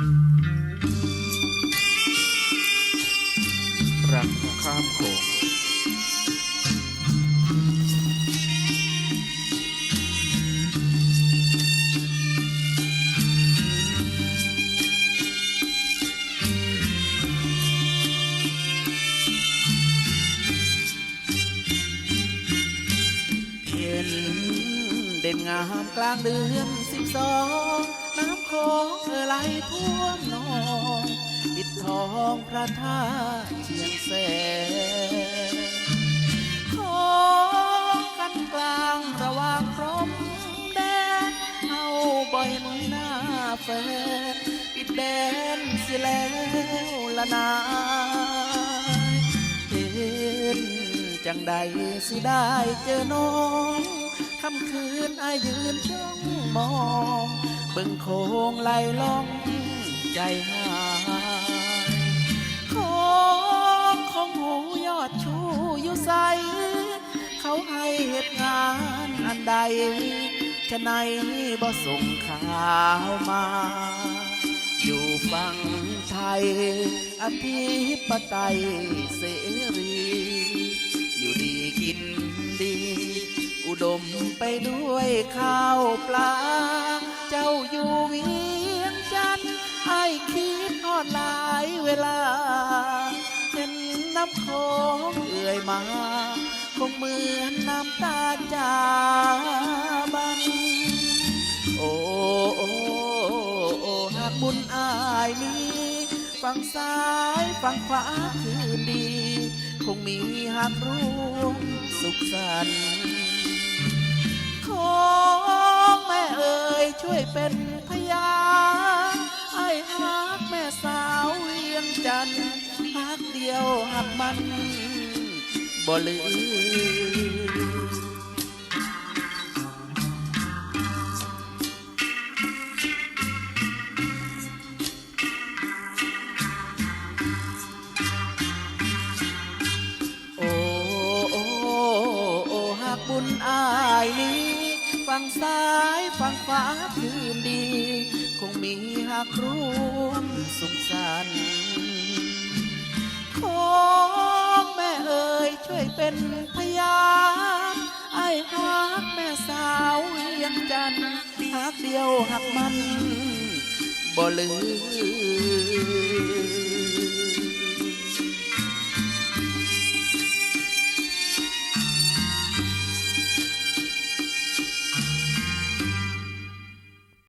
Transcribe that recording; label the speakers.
Speaker 1: รักข้ามโขงเห็นเด่นงามกลางเดือนสิบสอง น้ำโขงเอ่อไหลท่วมนอง ปิดทองพระธาตุเชียงแสนขอกันกลางระหว่างพรมแดนเอาบ่อยมือหน้าแฟนปิดแดนเสิแล้วละนายเห็นจังใดสิได้เจอน้อง ค่ำคืนอายืนจ้องมองเบิ่งโคงไหลล่องใจหายของของหูยอดชูอยู่ใส เขาให้เหตุงานอันใดฉะไหนบ่ส่งข่าวมา อยู่ฝั่งไทยอธิปไตยเสรี อยู่ดีกินดี ดมไปด้วยข้าวปลา เจ้าอยู่เวียงจันทน์ไอ้คิดทอดหลายเวลาเห็นน้ำโค้งเอื่อยมาคงเหมือนน้ำตาจาบัน โอ้โอ้โอ้หากบุญอายมีฝั่งซ้ายฝั่งขวาคืนดี คงมีหากร่วมสุขสันต์ ของแม่เอ่ยช่วยเป็นพยานไอ้ฮักแม่สาวเวียงจันทน์ฮักเดียวหักมันบ่ลืมโอ้โอ้โอ้หากบุญอายนี้ ฝั่งซ้ายฝั่งขวาคืนดี คงมีหากร่วมสุขสันต์ของแม่เอ่ยช่วยเป็นพยานไอ้ฮักแม่สาวเวียงจันทน์ฮักเดียวหักมันบ่ลืม